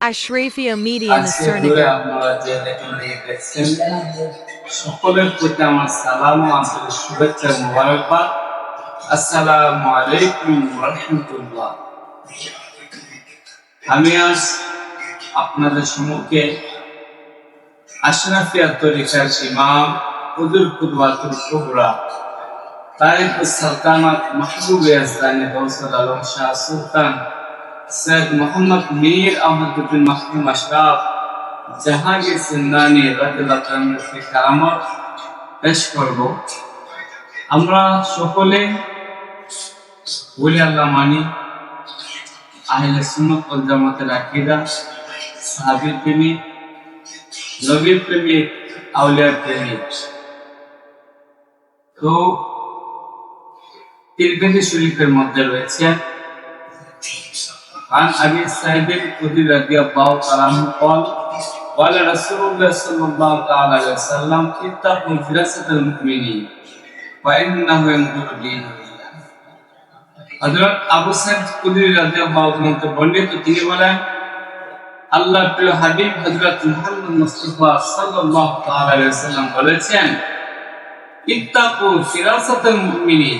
Ashrafia Media in the আজকে দূরে Cernigan. আপনারা যে এখানে সকলের প্রতি আমার সালাম আন্তরিক শুভেচ্ছা মোবারকবাদ আসসালামু আলাইকুম রহমতুল্লাহ আমি আজ আপনাদের সম্মুখে আশরাফিয়া তরিকার ইমাম হুজুর কুদওয়াতুল কুবরা তারিখ সালতানাত মাহবুব ইয়াজদানি গৌসুল আলম শাহ সুলতান সৈয়দ মোহাম্মদ মীর আহমদুদ্দিন মাহমুদ আশরাফ জাহাঙ্গীর সিন্দানি তাআলা কারামত পেশ করব। আমরা সকলে বলি আল্লাহ মানি, আহলে সুন্নাত ওয়াল জামাতের আকীদা, সাহাবীর প্রেমিক নবীর প্রেমিক আউলিয়ার প্রেমিক তো তিরমিজি শরীফের মধ্যে রয়েছে عن ابي سعيد الخدري رضي الله تعالى عنه قال قال رسول الله صلى الله تعالى عليه وسلم اتقوا فراسة المؤمنين فإنه ينظر دينه হযরত আবু সাইদ খুদরি রাদিয়াল্লাহু তাআলা থেকে বর্ণিত তিনি বলেন আল্লাহর প্রিয় হাবিব হযরত মুহাম্মদ মুস্তাফা সাল্লাল্লাহু তাআলা আলাইহি ওয়াসাল্লাম বলেছেন ইত্তাকু ফিরাসাতাল মুমিনিন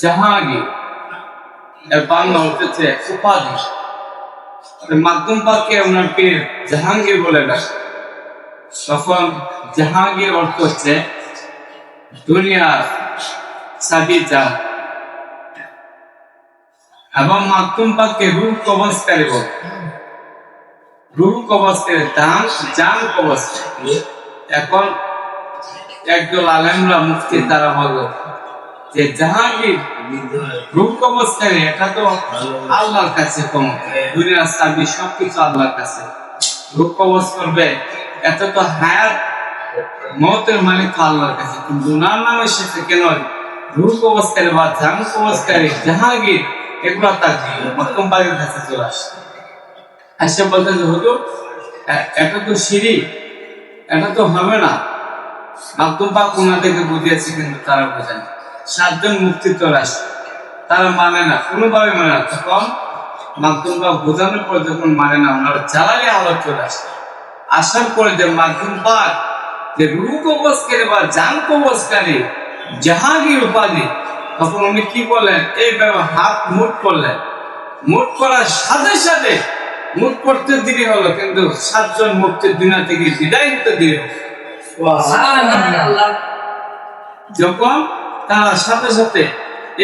জাহাঙ্গীর এর বাংলা উঠেছে উপাধি। মাধ্যম পাকে পীর জাহাঙ্গীর বলে ডাকে। তখন জাহাঙ্গীর অর্থ হচ্ছে দুনিয়ার সাবি যা এবং মাধ্যম পাককে রূপ কবচকারী বল। রূপ কবচকারী দান, জান কবচকারী এখন একদল আলেমরা মুফতি তারা বলল যে জাহাঙ্গীর রূপ কবচকারী এটা তো আল্লাহর কাছে দুনিয়ার সাবি সবকিছু আল্লাহর কাছে। করবে এটা তো হায়াত, মতের মালিক আল্লাহর কাছে। কিন্তু নামে এসেছে কেন রূপ কবচকারী বা জাহাঙ্গীর এগুলো তার কাছে চলে আসে। যে এটা তো সিঁড়ি, এটা তো হবে না। মাধ্যম পাক ওনাদেরকে বুঝিয়েছে, কিন্তু তারা বোঝেন সাতজন মুক্তি চলে আসে তারা মানে না কোনোভাবে মানে না। তখন মাধ্যম বা বোঝানোর পর যখন মানে না ওনারা জ্বালালি আলো চলে আসে। আসার পরে যে মাধ্যম পাক যে রূপ কবচকারী বা জান কবচকারী জাহাঙ্গীর উপাধি তখন উনি কি বললেন এইভাবে হাত মুট করলেন। মুট করার সাথে সাথে মুট করতে দেরি হলো কিন্তু সাতজন মুক্তির দুনিয়া থেকে বিদায় হতে দেরি যখন তারা সাথে সাথে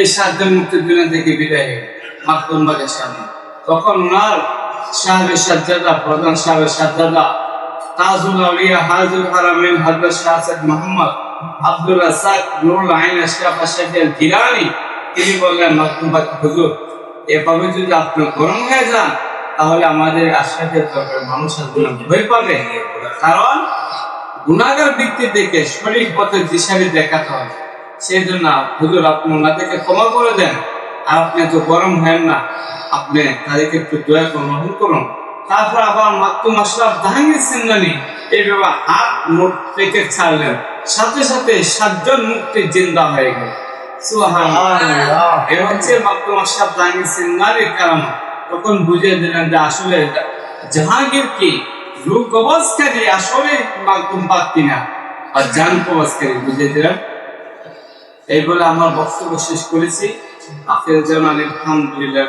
এই সাতজন মুক্তির দুনিয়া থেকে বিদায় হয়ে মাকতুমবাগের সামনে। তখন ওনার সাহেবের সাজ্জাদা, প্রধান সাহেবের সাজ্জাদা, তাজুল আউলিয়া হাজুল হারামিন হযরত শাহ সৈয়দ মোহাম্মদ আব্দুল রাসাক নুরুল আইন, আশরাফ আশরাফিয়াল গিলানি, তিনি বললেন মাকতুমবাগ হুজুর এভাবে যদি আপনি গরম হয়ে যান, তাহলে আমাদের আশরাফের দরকার মানুষ ভয় পাবে। কারণ গুণাগার ব্যক্তি দেখে শরীর পথে দিশারি দেখাতে হবে। সেই জন্য হুজুর আপনি ওনাদেরকে ক্ষমা করে দেন। আর আপনি তো গরম হেন না। আপনি তাদেরকে একটু দয়া রহম করুন। তারপর আবার মাত্তুম আশরাফ জাহাঙ্গীর সিন্দানি এইভাবে হাত মুখ থেকে ছাড়লেন। সাথে সাথে সাতজন মুক্তি জিন্দা হয়ে গেল। এ হচ্ছে মাত্তুম আশরাফ জাহাঙ্গীর সিন্দানির কারণ তখন বুঝিয়ে দিলেন যে আসলে জাহাঙ্গীর কি? রূপ কবচকারী আসলে মাকুম পাক কিনা আর জান কবচকারী বুঝিয়ে দিলেন? এই বলে আমার বক্তব্য শেষ করেছি। আখের জামান আলহামদুলিল্লাহ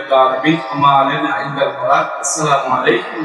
আসসালামু আলাইকুম